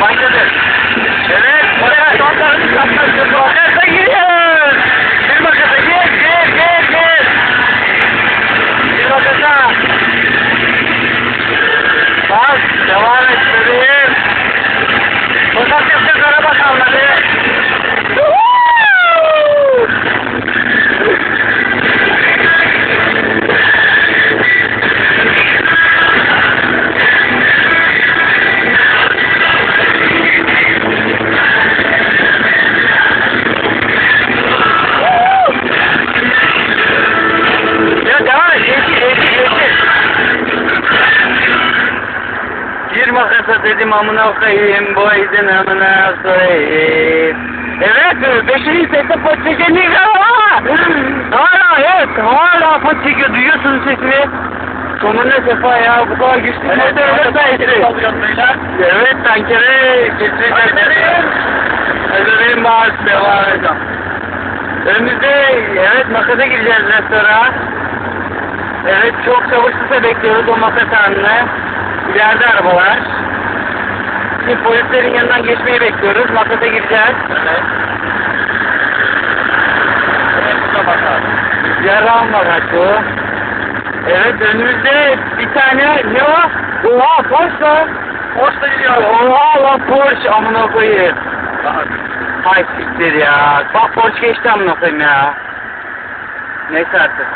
Başladı. Evet. bir 20 kasat imamına okuyayım, bu aydın amına okuyayım. Evet, e, beşinci sesle patlıyor, niye Hala evet, hala patlıyor, duyuyorsunuz sesini. Sonunda sefa ya, bu kadar güçlü evet, evet, evet, evet, tankere kesinlikle. Hazırlayın bağış devam edeceğim. Önümüzde evet makasa gireceğiz restora. Evet çok sabırsızla bekliyoruz o makas anını. İleride arabalar. Şimdi polislerin yanından geçmeyi bekliyoruz. Makasa gireceğiz. Evet. Bu. Yarağım var hakkı. Evet, önümüzde bir tane ne o? Oha, Porsche. Porsche gidiyor. Oha lan Porsche amına koyayım. Hay siktir ya. Bak Porsche geçti amına koyayım ya. Neyse artık.